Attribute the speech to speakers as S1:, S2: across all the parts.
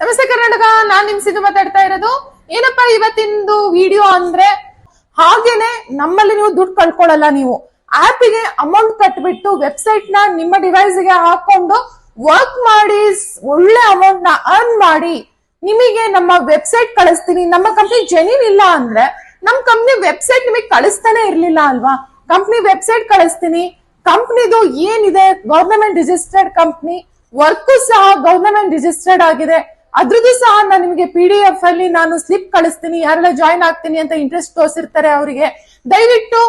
S1: ನಮಸ್ತೆ ಕರ್ನಾಟಕ, ನಾನ್ ನಿಮ್ ಸಿದ್ದು ಮಾತಾಡ್ತಾ ಇರೋದು. ಏನಪ್ಪಾ ಇವತ್ತಿಂದು ವಿಡಿಯೋ ಅಂದ್ರೆ? ಹಾಗೇನೆ ನಮ್ಮಲ್ಲಿ ನೀವು ದುಡ್ಡು ಕಳ್ಕೊಳ್ಳಲ್ಲ ನೀವು. ಆಪಿಗೆ ಅಮೌಂಟ್ ಕಟ್ಬಿಟ್ಟು ವೆಬ್ಸೈಟ್ನ ನಿಮ್ಮ ಡಿವೈಸ್ಗೆ ಹಾಕೊಂಡು ವರ್ಕ್ ಮಾಡಿ, ಒಳ್ಳೆ ಅಮೌಂಟ್ನ ಅರ್ನ್ ಮಾಡಿ, ನಿಮಗೆ ನಮ್ಮ ವೆಬ್ಸೈಟ್ ಕಳಿಸ್ತೀನಿ. ನಮ್ಮ ಕಂಪ್ನಿ ಜೆನ್ಯೂನ್ ಇಲ್ಲ ಅಂದ್ರೆ, ನಮ್ ಕಂಪ್ನಿ ವೆಬ್ಸೈಟ್ ನಿಮಗೆ ಕಳಿಸ್ತಾನೆ ಇರ್ಲಿಲ್ಲ ಅಲ್ವಾ? ಕಂಪ್ನಿ ವೆಬ್ಸೈಟ್ ಕಳಿಸ್ತೀನಿ. ಕಂಪ್ನಿದು ಏನಿದೆ? ಗವರ್ನಮೆಂಟ್ ರಿಜಿಸ್ಟರ್ಡ್ ಕಂಪ್ನಿ ವರ್ಕ್ ಸಹ ಗವರ್ನಮೆಂಟ್ ರಿಜಿಸ್ಟರ್ಡ್ ಆಗಿದೆ. ಅದ್ರದ್ದು ಸಹ ನಾನು ನಿಮಗೆ ಪಿ ಡಿ ಎಫ್ ಅಲ್ಲಿ ನಾನು ಸ್ಲಿಪ್ ಕಳಿಸ್ತೀನಿ, ಯಾರೆಲ್ಲ ಜಾಯ್ನ್ ಆಗ್ತೀನಿ ಅಂತ ಇಂಟ್ರೆಸ್ಟ್ ತೋರಿಸಿರ್ತಾರೆ ಅವರಿಗೆ. ದಯವಿಟ್ಟು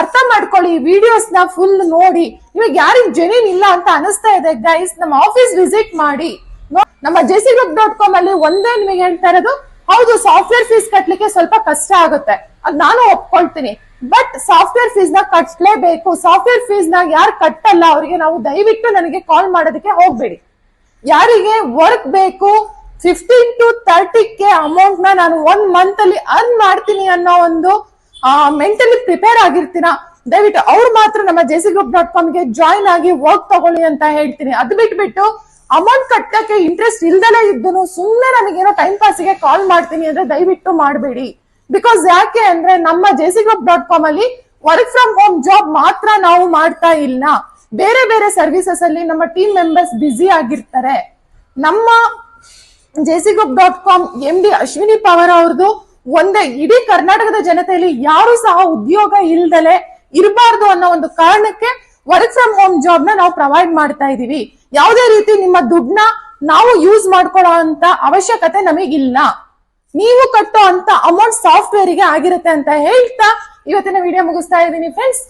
S1: ಅರ್ಥ ಮಾಡ್ಕೊಳ್ಳಿ ವಿಡಿಯೋಸ್ನ ಫುಲ್ ನೋಡಿ. ನಿಮಗೆ ಯಾರಿಗ್ ಜೆನ್ಯೂನ್ ಇಲ್ಲ ಅಂತ ಅನಿಸ್ತಾ ಇದೆ ಗೈಸ್ ನಮ್ಮ ಆಫೀಸ್ ವಿಸಿಟ್ ಮಾಡಿ. ನಮ್ಮ ಜೆಸಿ ಗ್ರೂಪ್ ಡಾಟ್ ಕಾಮ್ ಅಲ್ಲಿ ಒಂದೇ ನಿಮಗೆ ಹೇಳ್ತಾ ಇರೋದು, ಹೌದು ಸಾಫ್ಟ್ವೇರ್ ಫೀಸ್ ಕಟ್ಲಿಕ್ಕೆ ಸ್ವಲ್ಪ ಕಷ್ಟ ಆಗುತ್ತೆ. ಅದ್ ನಾನು ಒಪ್ಕೊಳ್ತೀನಿ. ಬಟ್ ಸಾಫ್ಟ್ವೇರ್ ಫೀಸ್ನ ಕಟ್ಲೇಬೇಕು. ಸಾಫ್ಟ್ವೇರ್ ಫೀಸ್ನ ಯಾರು ಕಟ್ಟಲ್ಲ, ಅವರಿಗೆ ನಾವು ದಯವಿಟ್ಟು ನನಗೆ ಕಾಲ್ ಮಾಡೋದಕ್ಕೆ ಹೋಗ್ಬೇಡಿ. ಯಾರಿಗೆ ವರ್ಕ್ ಬೇಕು ಫಿಫ್ಟೀನ್ ಟು ತರ್ಟಿ ಕೆ ಅಮೌಂಟ್ನ ನಾನು ಒನ್ ಮಂತ್ ಅಲ್ಲಿ ಅರ್ನ್ ಮಾಡ್ತೀನಿ ಅನ್ನೋ ಒಂದು ಮೆಂಟಲಿ ಪ್ರಿಪೇರ್ ಆಗಿರ್ತೀರಾ? ದಯವಿಟ್ಟು ಅವ್ರು ಮಾತ್ರ ನಮ್ಮ ಜೆಸಿ ಗ್ರೂಪ್ ಡಾಟ್ ಕಾಮ್ಗೆ ಜಾಯ್ನ್ ಆಗಿ ವರ್ಕ್ ತಗೊಳ್ಳಿ ಅಂತ ಹೇಳ್ತೀನಿ. ಅದ್ ಬಿಟ್ಬಿಟ್ಟು ಅಮೌಂಟ್ ಕಟ್ಟಕ್ಕೆ ಇಂಟ್ರೆಸ್ಟ್ ಇಲ್ದಲೇ ಇದ್ದು ಸುಮ್ಮನೆ ನನಗೇನೋ ಟೈಮ್ ಪಾಸಿಗೆ ಕಾಲ್ ಮಾಡ್ತೀನಿ ಅಂದ್ರೆ ದಯವಿಟ್ಟು ಮಾಡಬೇಡಿ. ಬಿಕಾಸ್ ಯಾಕೆ ಅಂದ್ರೆ ನಮ್ಮ ಜೆಸಿ ಗ್ರೂಪ್ ಡಾಟ್ ಕಾಮ್ ಅಲ್ಲಿ ವರ್ಕ್ ಫ್ರಮ್ ಹೋಮ್ ಜಾಬ್ ಮಾತ್ರ ನಾವು ಮಾಡ್ತಾ ಇಲ್ಲ. ಬೇರೆ ಬೇರೆ ಸರ್ವಿಸಸ್ ಅಲ್ಲಿ ನಮ್ಮ ಟೀಮ್ ಮೆಂಬರ್ಸ್ ಬ್ಯುಸಿ ಆಗಿರ್ತಾರೆ. ನಮ್ಮ JC group dot com M D Ashwini Pawar ಅವ್ರದ್ದು ಒಂದೇ ಇಡೀ ಕರ್ನಾಟಕದ ಜನತೆಯಲ್ಲಿ ಯಾರು ಸಹ ಉದ್ಯೋಗ ಇಲ್ದಲೆ ಇರಬಾರ್ದು ಅನ್ನೋ ಒಂದು ಕಾರಣಕ್ಕೆ ವರ್ಕ್ ಫ್ರಮ್ ಹೋಮ್ ಜಾಬ್ನ ನಾವು ಪ್ರೊವೈಡ್ ಮಾಡ್ತಾ ಇದೀವಿ. ಯಾವುದೇ ರೀತಿ ನಿಮ್ಮ ದುಡ್ಡನ್ನ ನಾವು ಯೂಸ್ ಮಾಡ್ಕೊಳ್ಳೋ ಅಂತ ಅವಶ್ಯಕತೆ ನಮಗಿಲ್ಲ. ನೀವು ಕಟ್ಟೋ ಅಂತ ಅಮೌಂಟ್ ಸಾಫ್ಟ್ವೇರ್ಗೆ ಆಗಿರುತ್ತೆ ಅಂತ ಹೇಳ್ತಾ ಇವತ್ತಿನ ವಿಡಿಯೋ ಮುಗಿಸ್ತಾ ಇದ್ದೀನಿ. ಫ್ರೆಂಡ್ಸ್